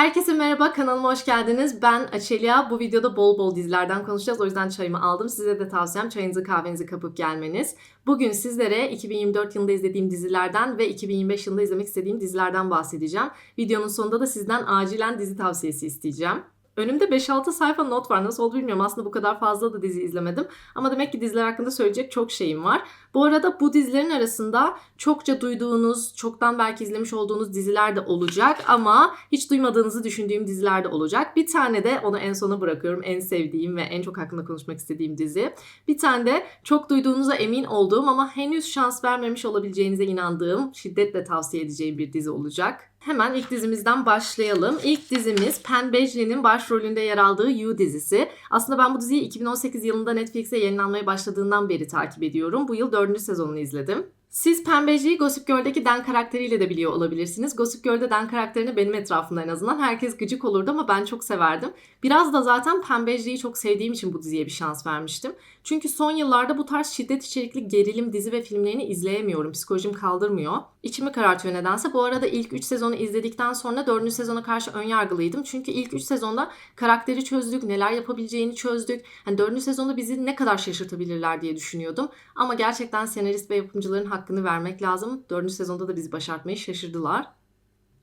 Herkese merhaba, kanalıma hoş geldiniz. Ben Açelia. Bu videoda bol bol dizilerden konuşacağız. O yüzden çayımı aldım. Size de tavsiyem çayınızı kahvenizi kapıp gelmeniz. Bugün sizlere 2024 yılında izlediğim dizilerden ve 2025 yılında izlemek istediğim dizilerden bahsedeceğim. Videonun sonunda da sizden acilen dizi tavsiyesi isteyeceğim. Önümde 5-6 sayfa not var. Nasıl oldu bilmiyorum. Aslında bu kadar fazla da dizi izlemedim. Ama demek ki diziler hakkında söyleyecek çok şeyim var. Bu arada bu dizilerin arasında çokça duyduğunuz, çoktan belki izlemiş olduğunuz diziler de olacak ama hiç duymadığınızı düşündüğüm diziler de olacak. Bir tane de onu en sona bırakıyorum. En sevdiğim ve en çok hakkında konuşmak istediğim dizi. Bir tane de çok duyduğunuza emin olduğum ama henüz şans vermemiş olabileceğinize inandığım, şiddetle tavsiye edeceğim bir dizi olacak. Hemen ilk dizimizden başlayalım. İlk dizimiz Penn Badgley'nin başrolünde yer aldığı You dizisi. Aslında ben bu diziyi 2018 yılında Netflix'e yayınlanmaya başladığından beri takip ediyorum. Bu yıl 4. sezonunu izledim. Siz Pembeci'yi Gossip Girl'deki Dan karakteriyle de biliyor olabilirsiniz. Gossip Girl'de Dan karakterini benim etrafımda en azından herkes gıcık olurdu ama ben çok severdim. Biraz da zaten Pembeci'yi çok sevdiğim için bu diziye bir şans vermiştim. Çünkü son yıllarda bu tarz şiddet içerikli gerilim dizi ve filmlerini izleyemiyorum. Psikolojim kaldırmıyor. İçimi karartıyor nedense. Bu arada ilk 3 sezonu izledikten sonra 4. sezona karşı ön yargılıydım. Çünkü ilk 3 sezonda karakteri çözdük, neler yapabileceğini çözdük. Hani 4. sezonda bizi ne kadar şaşırtabilirler diye düşünüyordum. Ama gerçekten senarist ve yapımcıların hakkını vermek lazım. 4. sezonda da bizi başartmayı şaşırdılar.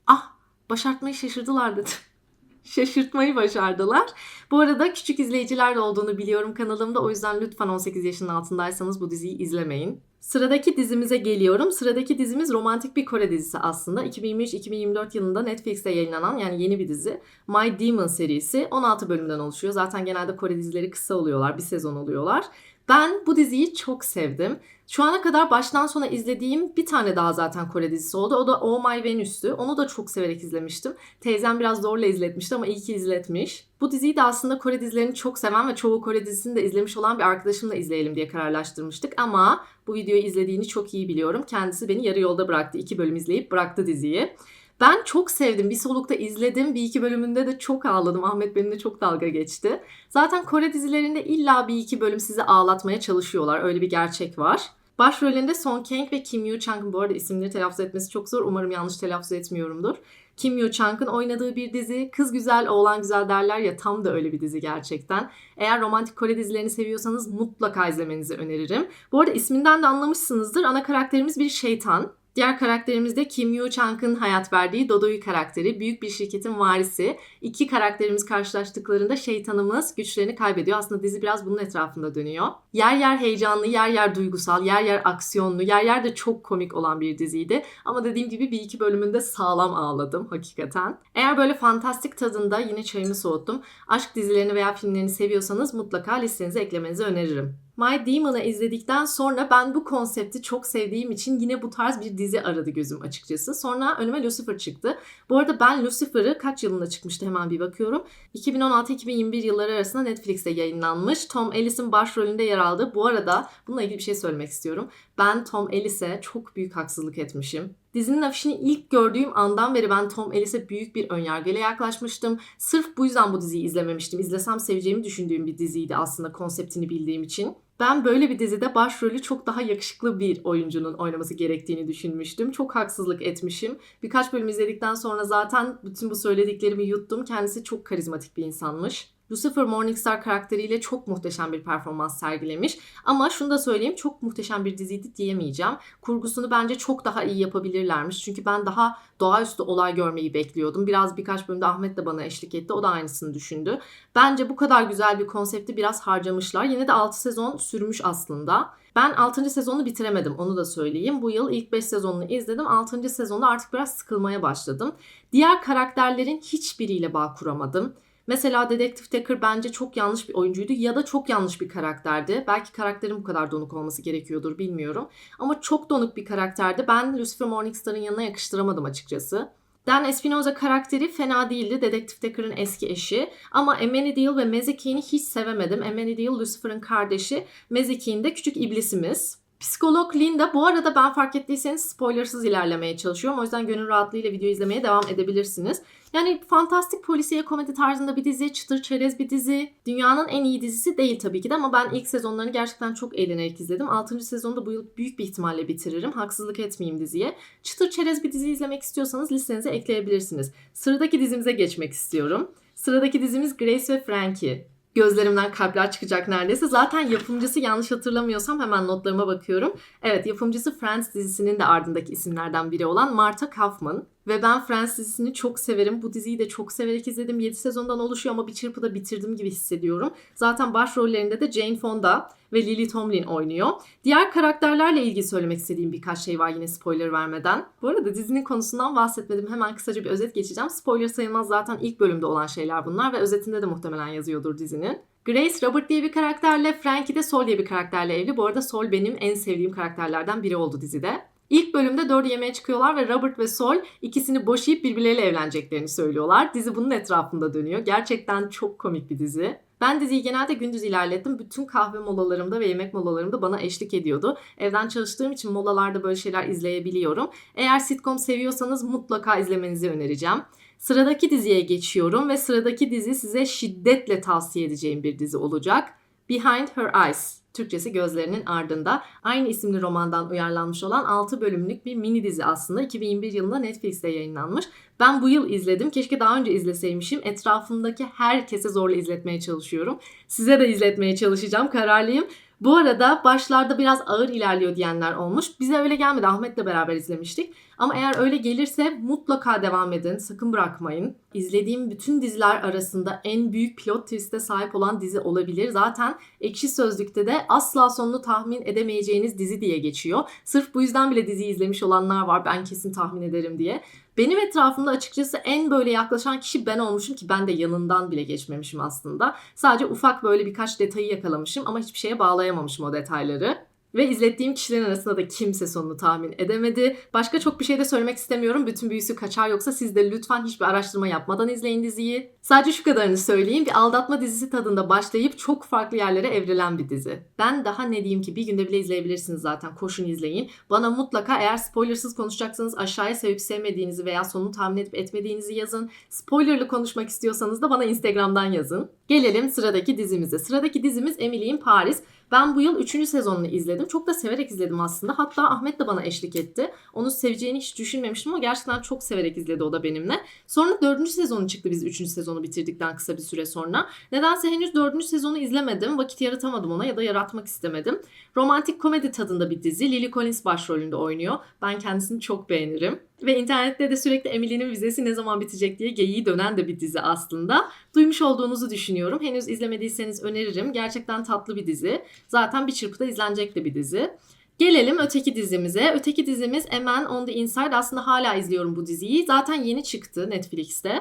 Ah, başartmayı şaşırdılar dedim şaşırtmayı başardılar. Bu arada küçük izleyiciler de olduğunu biliyorum kanalımda. O yüzden lütfen 18 yaşının altındaysanız bu diziyi izlemeyin. Sıradaki dizimize geliyorum. Sıradaki dizimiz romantik bir Kore dizisi aslında. 2023-2024 yılında Netflix'te yayınlanan yani yeni bir dizi. My Demon serisi 16 bölümden oluşuyor. Zaten genelde Kore dizileri kısa oluyorlar, bir sezon oluyorlar. Ben bu diziyi çok sevdim. Şu ana kadar baştan sona izlediğim bir tane daha zaten Kore dizisi oldu. O da Oh My Venus'tü. Onu da çok severek izlemiştim. Teyzem biraz zorla izletmişti ama iyi ki izletmiş. Bu diziyi de aslında Kore dizilerini çok seven ve çoğu Kore dizisini de izlemiş olan bir arkadaşımla izleyelim diye kararlaştırmıştık. Ama bu videoyu izlediğini çok iyi biliyorum. Kendisi beni yarı yolda bıraktı. İki bölüm izleyip bıraktı diziyi. Ben çok sevdim. Bir solukta izledim. Bir iki bölümünde de çok ağladım. Ahmet benimle çok dalga geçti. Zaten Kore dizilerinde illa bir iki bölüm sizi ağlatmaya çalışıyorlar. Öyle bir gerçek var. Başrolünde Song Kang ve Kim Yoo Chang bu arada isimleri telaffuz etmesi çok zor. Umarım yanlış telaffuz etmiyorumdur. Kim Yoo Chang'ın oynadığı bir dizi. Kız güzel, oğlan güzel derler ya tam da öyle bir dizi gerçekten. Eğer romantik Kore dizilerini seviyorsanız mutlaka izlemenizi öneririm. Bu arada isminden de anlamışsınızdır. Ana karakterimiz bir şeytan. Diğer karakterimiz de Kim Yoo Chang'ın hayat verdiği Dodoyu karakteri. Büyük bir şirketin varisi. İki karakterimiz karşılaştıklarında şeytanımız güçlerini kaybediyor. Aslında dizi biraz bunun etrafında dönüyor. Yer yer heyecanlı, yer yer duygusal, yer yer aksiyonlu, yer yer de çok komik olan bir diziydi. Ama dediğim gibi bir iki bölümünde sağlam ağladım hakikaten. Eğer böyle fantastik tadında yine çayımı soğuttum. Aşk dizilerini veya filmlerini seviyorsanız mutlaka listenize eklemenizi öneririm. My Demon'ı izledikten sonra ben bu konsepti çok sevdiğim için yine bu tarz bir dizi aradı gözüm açıkçası. Sonra önüme Lucifer çıktı. Bu arada ben Lucifer'ı kaç yılında çıkmıştı hemen bir bakıyorum. 2016-2021 yılları arasında Netflix'te yayınlanmış. Tom Ellis'in başrolünde yer aldı. Bu arada bununla ilgili bir şey söylemek istiyorum. Ben Tom Ellis'e çok büyük haksızlık etmişim. Dizinin afişini ilk gördüğüm andan beri ben Tom Ellis'e büyük bir önyargıyla yaklaşmıştım. Sırf bu yüzden bu diziyi izlememiştim. İzlesem seveceğimi düşündüğüm bir diziydi aslında konseptini bildiğim için. Ben böyle bir dizide başrolü çok daha yakışıklı bir oyuncunun oynaması gerektiğini düşünmüştüm. Çok haksızlık etmişim. Birkaç bölüm izledikten sonra zaten bütün bu söylediklerimi yuttum. Kendisi çok karizmatik bir insanmış. Lucifer Morningstar karakteriyle çok muhteşem bir performans sergilemiş. Ama şunu da söyleyeyim çok muhteşem bir diziydi diyemeyeceğim. Kurgusunu bence çok daha iyi yapabilirlermiş. Çünkü ben daha doğaüstü olay görmeyi bekliyordum. Biraz birkaç bölümde Ahmet de bana eşlik etti. O da aynısını düşündü. Bence bu kadar güzel bir konsepti biraz harcamışlar. Yine de 6 sezon sürmüş aslında. Ben 6. sezonu bitiremedim onu da söyleyeyim. Bu yıl ilk 5 sezonunu izledim. 6. sezonda artık biraz sıkılmaya başladım. Diğer karakterlerin hiçbiriyle bağ kuramadım. Mesela Dedektif Taker bence çok yanlış bir oyuncuydu ya da çok yanlış bir karakterdi. Belki karakterin bu kadar donuk olması gerekiyordur bilmiyorum. Ama çok donuk bir karakterdi. Ben Lucifer Morningstar'ın yanına yakıştıramadım açıkçası. Dan Espinosa karakteri fena değildi. Dedektif Taker'ın eski eşi. Ama Amenadiel ve Mezeki'ni hiç sevemedim. Amenadiel Lucifer'ın kardeşi. Mezeki'nin de küçük iblisimiz. Psikolog Linda bu arada ben fark ettiyseniz spoilersız ilerlemeye çalışıyorum. O yüzden gönül rahatlığıyla video izlemeye devam edebilirsiniz. Yani fantastik polisiye komedi tarzında bir dizi, çıtır çerez bir dizi. Dünyanın en iyi dizisi değil tabii ki de ama ben ilk sezonlarını gerçekten çok eğlenerek izledim. 6. sezonda bu yıl büyük bir ihtimalle bitiririm. Haksızlık etmeyeyim diziye. Çıtır çerez bir dizi izlemek istiyorsanız listenize ekleyebilirsiniz. Sıradaki dizimize geçmek istiyorum. Sıradaki dizimiz Grace ve Frankie. Gözlerimden kalpler çıkacak neredeyse. Zaten yapımcısı yanlış hatırlamıyorsam hemen notlarıma bakıyorum. Evet yapımcısı Friends dizisinin de ardındaki isimlerden biri olan Marta Kaufman. Ve ben Friends dizisini çok severim. Bu diziyi de çok severek izledim. 7 sezondan oluşuyor ama bir çırpıda bitirdim gibi hissediyorum. Zaten başrollerinde de Jane Fonda ve Lily Tomlin oynuyor. Diğer karakterlerle ilgili söylemek istediğim birkaç şey var yine spoiler vermeden. Bu arada dizinin konusundan bahsetmedim. Hemen kısaca bir özet geçeceğim. Spoiler sayılmaz zaten ilk bölümde olan şeyler bunlar ve özetinde de muhtemelen yazıyordur dizinin. Grace Robert diye bir karakterle, Frankie de Sol diye bir karakterle evli. Bu arada Sol benim en sevdiğim karakterlerden biri oldu dizide. İlk bölümde dört yemeğe çıkıyorlar ve Robert ve Sol ikisini boşayıp birbirleriyle evleneceklerini söylüyorlar. Dizi bunun etrafında dönüyor. Gerçekten çok komik bir dizi. Ben diziyi genelde gündüz ilerlettim. Bütün kahve molalarımda ve yemek molalarımda bana eşlik ediyordu. Evden çalıştığım için molalarda böyle şeyler izleyebiliyorum. Eğer sitcom seviyorsanız mutlaka izlemenizi önereceğim. Sıradaki diziye geçiyorum ve sıradaki dizi size şiddetle tavsiye edeceğim bir dizi olacak. Behind Her Eyes. Türkçesi Gözlerinin Ardında. Aynı isimli romandan uyarlanmış olan 6 bölümlük bir mini dizi aslında. 2021 yılında Netflix'te yayınlanmış. Ben bu yıl izledim. Keşke daha önce izleseymişim. Etrafımdaki herkese zorla izletmeye çalışıyorum. Size de izletmeye çalışacağım. Kararlıyım. Bu arada başlarda biraz ağır ilerliyor diyenler olmuş. Bize öyle gelmedi. Ahmet'le beraber izlemiştik. Ama eğer öyle gelirse mutlaka devam edin. Sakın bırakmayın. İzlediğim bütün diziler arasında en büyük pilot twist'e sahip olan dizi olabilir. Zaten Ekşi Sözlük'te de asla sonunu tahmin edemeyeceğiniz dizi diye geçiyor. Sırf bu yüzden bile diziyi izlemiş olanlar var. Ben kesin tahmin ederim diye. Benim etrafımda açıkçası en böyle yaklaşan kişi ben olmuşum ki ben de yanından bile geçmemişim aslında. Sadece ufak böyle birkaç detayı yakalamışım ama hiçbir şeye bağlayamamışım o detayları. Ve izlettiğim kişilerin arasında da kimse sonunu tahmin edemedi. Başka çok bir şey de söylemek istemiyorum. Bütün büyüsü kaçar yoksa siz de lütfen hiçbir araştırma yapmadan izleyin diziyi. Sadece şu kadarını söyleyeyim. Bir aldatma dizisi tadında başlayıp çok farklı yerlere evrilen bir dizi. Ben daha ne diyeyim ki bir günde bile izleyebilirsiniz zaten. Koşun izleyin. Bana mutlaka eğer spoilersız konuşacaksanız aşağıya sevip sevmediğinizi veya sonunu tahmin edip etmediğinizi yazın. Spoilerlı konuşmak istiyorsanız da bana Instagram'dan yazın. Gelelim sıradaki dizimize. Sıradaki dizimiz Emily in Paris. Ben bu yıl 3. sezonunu izledim. Çok da severek izledim aslında. Hatta Ahmet de bana eşlik etti. Onu seveceğini hiç düşünmemiştim ama gerçekten çok severek izledi o da benimle. Sonra 4. sezonu çıktı biz 3. sezonu bitirdikten kısa bir süre sonra. Nedense henüz 4. sezonu izlemedim. Vakit yaratamadım ona ya da yaratmak istemedim. Romantik komedi tadında bir dizi. Lily Collins başrolünde oynuyor. Ben kendisini çok beğenirim. Ve internette de sürekli Emily'nin vizesi ne zaman bitecek diye geyiği dönen de bir dizi aslında. Duymuş olduğunuzu düşünüyorum. Henüz izlemediyseniz öneririm. Gerçekten tatlı bir dizi. Zaten bir çırpıda izlenecek de bir dizi. Gelelim öteki dizimize. Öteki dizimiz Eman on the Inside. Aslında hala izliyorum bu diziyi. Zaten yeni çıktı Netflix'te.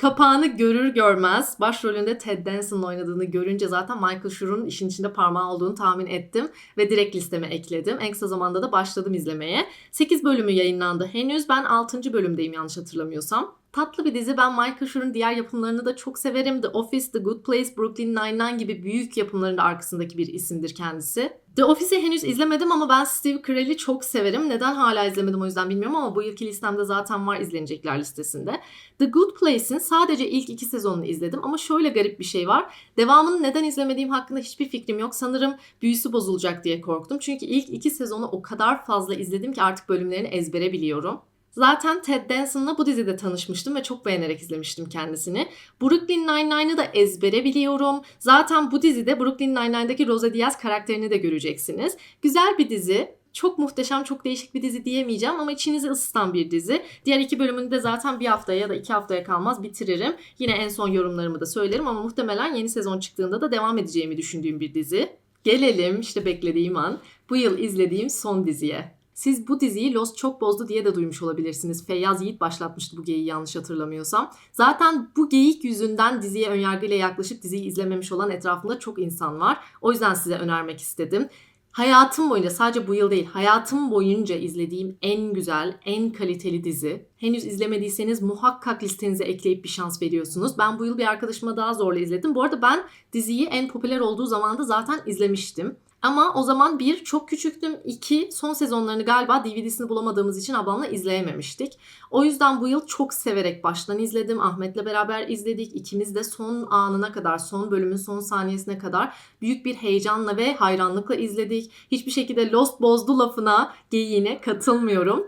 Kapağını görür görmez başrolünde Ted Danson'ın oynadığını görünce zaten Michael Schur'un işin içinde parmağı olduğunu tahmin ettim ve direkt listeme ekledim. En kısa zamanda da başladım izlemeye. 8 bölümü yayınlandı henüz. Ben 6. bölümdeyim yanlış hatırlamıyorsam. Tatlı bir dizi. Ben Michael Schur'un diğer yapımlarını da çok severim. The Office, The Good Place, Brooklyn Nine-Nine gibi büyük yapımların da arkasındaki bir isimdir kendisi. The Office'i henüz izlemedim ama ben Steve Carell'i çok severim. Neden hala izlemedim o yüzden bilmiyorum ama bu yılki listemde zaten var izlenecekler listesinde. The Good Place'in sadece ilk iki sezonunu izledim ama şöyle garip bir şey var. Devamını neden izlemediğim hakkında hiçbir fikrim yok. Sanırım büyüsü bozulacak diye korktum. Çünkü ilk iki sezonu o kadar fazla izledim ki artık bölümlerini ezbere biliyorum. Zaten Ted Danson'la bu dizide tanışmıştım ve çok beğenerek izlemiştim kendisini. Brooklyn Nine-Nine'ı da ezbere biliyorum. Zaten bu dizide Brooklyn Nine-Nine'daki Rosa Diaz karakterini de göreceksiniz. Güzel bir dizi. Çok muhteşem, çok değişik bir dizi diyemeyeceğim ama içinizi ısıtan bir dizi. Diğer iki bölümünü de zaten bir haftaya ya da iki haftaya kalmaz bitiririm. Yine en son yorumlarımı da söylerim ama muhtemelen yeni sezon çıktığında da devam edeceğimi düşündüğüm bir dizi. Gelelim işte beklediğim an bu yıl izlediğim son diziye. Siz bu diziyi Lost çok bozdu diye de duymuş olabilirsiniz. Feyyaz Yiğit başlatmıştı bu geyiği yanlış hatırlamıyorsam. Zaten bu geyik yüzünden diziye önyargıyla yaklaşıp diziyi izlememiş olan etrafımda çok insan var. O yüzden size önermek istedim. Hayatım boyunca sadece bu yıl değil hayatım boyunca izlediğim en güzel, en kaliteli dizi. Henüz izlemediyseniz muhakkak listenize ekleyip bir şans veriyorsunuz. Ben bu yıl bir arkadaşıma daha zorla izledim. Bu arada ben diziyi en popüler olduğu zaman da zaten izlemiştim. Ama o zaman bir çok küçüktüm. iki son sezonlarını galiba DVD'sini bulamadığımız için ablamla izleyememiştik. O yüzden bu yıl çok severek baştan izledim. Ahmet'le beraber izledik. İkimiz de son anına kadar, son bölümün son saniyesine kadar büyük bir heyecanla ve hayranlıkla izledik. Hiçbir şekilde Lost bozdu lafına, geyiğine katılmıyorum.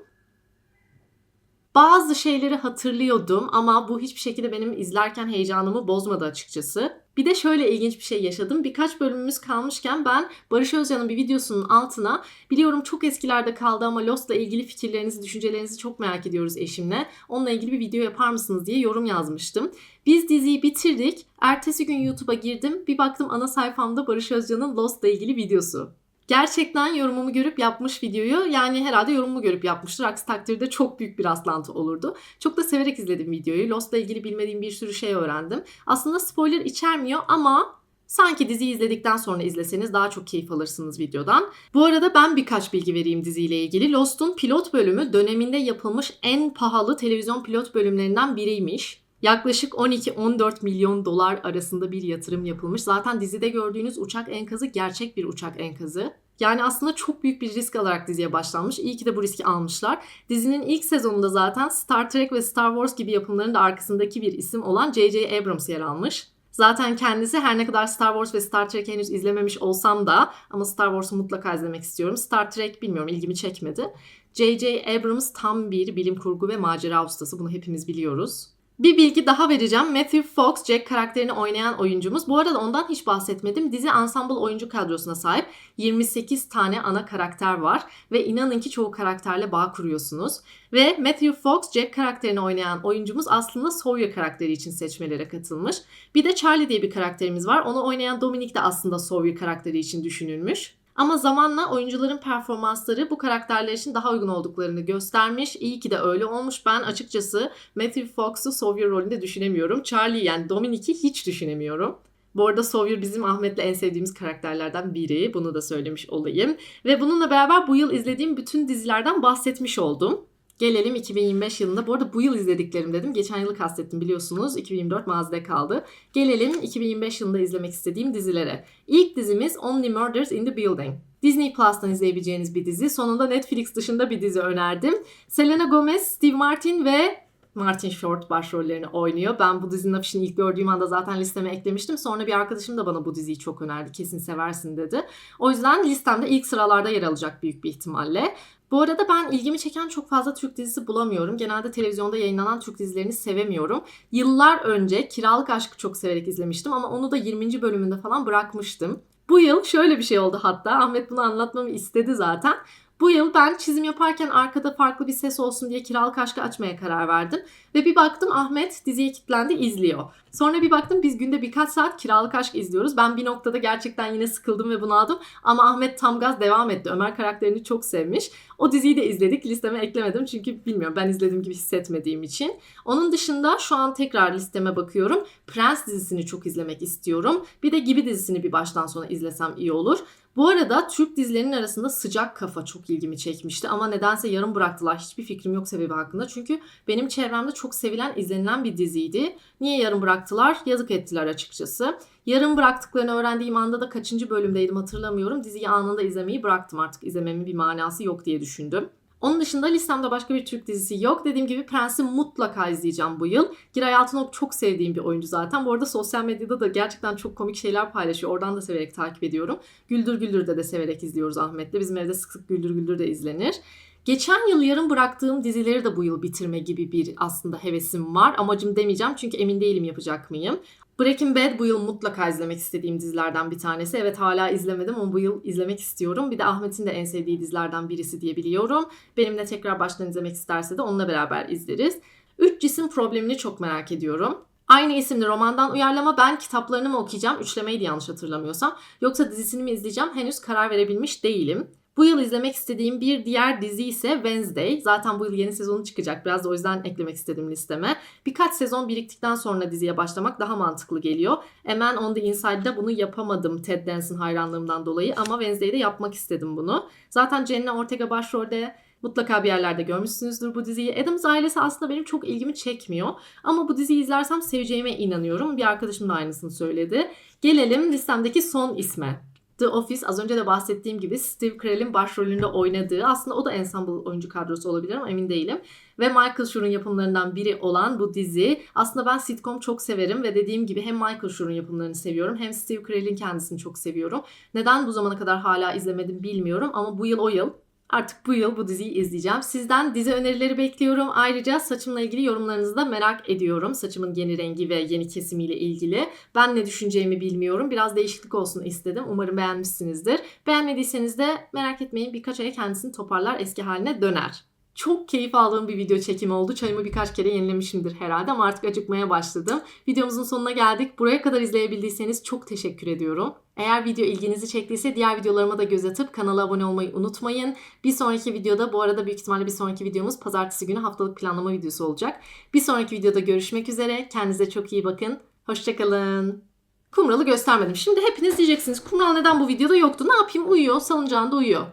Bazı şeyleri hatırlıyordum ama bu hiçbir şekilde benim izlerken heyecanımı bozmadı açıkçası. Bir de şöyle ilginç bir şey yaşadım. Birkaç bölümümüz kalmışken ben Barış Özcan'ın bir videosunun altına biliyorum çok eskilerde kaldı ama Lost'la ilgili fikirlerinizi, düşüncelerinizi çok merak ediyoruz eşimle. Onunla ilgili bir video yapar mısınız diye yorum yazmıştım. Biz diziyi bitirdik. Ertesi gün YouTube'a girdim. Bir baktım ana sayfamda Barış Özcan'ın Lost'la ilgili videosu. Gerçekten yorumumu görüp yapmış videoyu. Yani herhalde yorumumu görüp yapmıştır. Aksi takdirde çok büyük bir rastlantı olurdu. Çok da severek izledim videoyu. Lost'la ilgili bilmediğim bir sürü şey öğrendim. Aslında spoiler içermiyor ama Sanki diziyi izledikten sonra izleseniz daha çok keyif alırsınız videodan. Bu arada ben birkaç bilgi vereyim diziyle ilgili. Lost'un pilot bölümü döneminde yapılmış en pahalı televizyon pilot bölümlerinden biriymiş. Yaklaşık 12-14 milyon dolar arasında bir yatırım yapılmış. Zaten dizide gördüğünüz uçak enkazı gerçek bir uçak enkazı. Yani aslında çok büyük bir risk alarak diziye başlanmış. İyi ki de bu riski almışlar. Dizinin ilk sezonunda zaten Star Trek ve Star Wars gibi yapımların da arkasındaki bir isim olan J.J. Abrams yer almış. Zaten kendisi her ne kadar Star Wars ve Star Trek henüz izlememiş olsam da ama Star Wars'u mutlaka izlemek istiyorum. Star Trek bilmiyorum ilgimi çekmedi. J.J. Abrams tam bir bilim kurgu ve macera ustası. Bunu hepimiz biliyoruz. Bir bilgi daha vereceğim. Matthew Fox, Jack karakterini oynayan oyuncumuz. Bu arada ondan hiç bahsetmedim. Dizi ensemble oyuncu kadrosuna sahip 28 tane ana karakter var. Ve inanın ki çoğu karakterle bağ kuruyorsunuz. Ve Matthew Fox, Jack karakterini oynayan oyuncumuz aslında Sawyer karakteri için seçmelere katılmış. Bir de Charlie diye bir karakterimiz var. Onu oynayan Dominic de aslında Sawyer karakteri için düşünülmüş. Ama zamanla oyuncuların performansları bu karakterler için daha uygun olduklarını göstermiş. İyi ki de öyle olmuş. Ben açıkçası Matthew Fox'u Sawyer rolünde düşünemiyorum. Charlie yani Dominic'i hiç düşünemiyorum. Bu arada Sawyer bizim Ahmet'le en sevdiğimiz karakterlerden biri. Bunu da söylemiş olayım. Ve bununla beraber bu yıl izlediğim bütün dizilerden bahsetmiş oldum. Gelelim 2025 yılında. Bu arada bu yıl izlediklerim dedim. Geçen yılı kastettim biliyorsunuz. 2024 mazide kaldı. Gelelim 2025 yılında izlemek istediğim dizilere. İlk dizimiz Only Murders in the Building. Disney Plus'tan izleyebileceğiniz bir dizi. Sonunda Netflix dışında bir dizi önerdim. Selena Gomez, Steve Martin ve Martin Short başrollerini oynuyor. Ben bu dizinin afişini ilk gördüğüm anda zaten listeme eklemiştim. Sonra bir arkadaşım da bana bu diziyi çok önerdi. Kesin seversin dedi. O yüzden listemde ilk sıralarda yer alacak büyük bir ihtimalle. Bu arada ben ilgimi çeken çok fazla Türk dizisi bulamıyorum. Genelde televizyonda yayınlanan Türk dizilerini sevemiyorum. Yıllar önce Kiralık Aşk'ı çok severek izlemiştim ama onu da 20. bölümünde falan bırakmıştım. Bu yıl şöyle bir şey oldu hatta. Ahmet bunu anlatmamı istedi zaten. Bu yıl ben çizim yaparken arkada farklı bir ses olsun diye kiralık aşkı açmaya karar verdim. Ve bir baktım Ahmet diziye kilitlendi izliyor. Sonra bir baktım biz günde birkaç saat kiralık aşk izliyoruz. Ben bir noktada gerçekten yine sıkıldım ve bunaldım. Ama Ahmet tam gaz devam etti. Ömer karakterini çok sevmiş. O diziyi de izledik. Listeme eklemedim çünkü bilmiyorum ben izlediğim gibi hissetmediğim için. Onun dışında şu an tekrar listeme bakıyorum. Prens dizisini çok izlemek istiyorum. Bir de Gibi dizisini bir baştan sona izlesem iyi olur. Bu arada Türk dizilerinin arasında Sıcak Kafa çok ilgimi çekmişti ama nedense yarım bıraktılar. Hiçbir fikrim yok sebebi hakkında. Çünkü benim çevremde çok sevilen, izlenilen bir diziydi. Niye yarım bıraktılar? Yazık ettiler açıkçası. Yarım bıraktıklarını öğrendiğim anda da kaçıncı bölümdeydim hatırlamıyorum. Diziyi anında izlemeyi bıraktım artık. İzlememin bir manası yok diye düşündüm. Onun dışında listemde başka bir Türk dizisi yok. Dediğim gibi Prens'i mutlaka izleyeceğim bu yıl. Giray Altınok çok sevdiğim bir oyuncu zaten. Bu arada sosyal medyada da gerçekten çok komik şeyler paylaşıyor. Oradan da severek takip ediyorum. Güldür Güldür'de de severek izliyoruz Ahmet'le. Bizim evde sık sık Güldür Güldür de izlenir. Geçen yıl yarım bıraktığım dizileri de bu yıl bitirme gibi bir aslında hevesim var. Amacım demeyeceğim çünkü emin değilim yapacak mıyım. Breaking Bad bu yıl mutlaka izlemek istediğim dizilerden bir tanesi. Evet hala izlemedim ama bu yıl izlemek istiyorum. Bir de Ahmet'in de en sevdiği dizilerden birisi diye biliyorum. Benimle tekrar baştan izlemek isterse de onunla beraber izleriz. Üç cisim problemini çok merak ediyorum. Aynı isimli romandan uyarlama ben kitaplarını mı okuyacağım? Üçlemeyi de yanlış hatırlamıyorsam. Yoksa dizisini mi izleyeceğim? Henüz karar verebilmiş değilim. Bu yıl izlemek istediğim bir diğer dizi ise Wednesday. Zaten bu yıl yeni sezonu çıkacak. Biraz da o yüzden eklemek istedim listeme. Birkaç sezon biriktikten sonra diziye başlamak daha mantıklı geliyor. A Man on the Inside'da bunu yapamadım Ted Danson hayranlığımdan dolayı ama Wednesday'de yapmak istedim bunu. Zaten Jenna Ortega başrolde Mutlaka bir yerlerde görmüşsünüzdür bu diziyi. Adams ailesi aslında benim çok ilgimi çekmiyor. Ama bu diziyi izlersem seveceğime inanıyorum. Bir arkadaşım da aynısını söyledi. Gelelim listemdeki son isme. The Office az önce de bahsettiğim gibi Steve Carell'in başrolünde oynadığı aslında o da ensemble oyuncu kadrosu olabilir ama emin değilim. Ve Michael Schur'un yapımlarından biri olan bu dizi. Aslında ben sitcom çok severim ve dediğim gibi hem Michael Schur'un yapımlarını seviyorum hem Steve Carell'in kendisini çok seviyorum. Neden bu zamana kadar hala izlemedim bilmiyorum ama bu yıl o yıl. Artık bu yıl bu diziyi izleyeceğim. Sizden dizi önerileri bekliyorum. Ayrıca saçımla ilgili yorumlarınızı da merak ediyorum. Saçımın yeni rengi ve yeni kesimiyle ilgili. Ben ne düşüneceğimi bilmiyorum. Biraz değişiklik olsun istedim. Umarım beğenmişsinizdir. Beğenmediyseniz de merak etmeyin birkaç aya kendisini toparlar eski haline döner. Çok keyif aldığım bir video çekimi oldu. Çayımı birkaç kere yenilemişimdir herhalde ama artık acıkmaya başladım. Videomuzun sonuna geldik. Buraya kadar izleyebildiyseniz çok teşekkür ediyorum. Eğer video ilginizi çektiyse diğer videolarıma da göz atıp kanala abone olmayı unutmayın. Bir sonraki videoda bu arada büyük ihtimalle bir sonraki videomuz pazartesi günü haftalık planlama videosu olacak. Bir sonraki videoda görüşmek üzere. Kendinize çok iyi bakın. Hoşçakalın. Kumral'ı göstermedim. Şimdi hepiniz diyeceksiniz Kumral neden bu videoda yoktu? Ne yapayım uyuyor. Salıncağında uyuyor.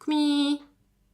Kumi.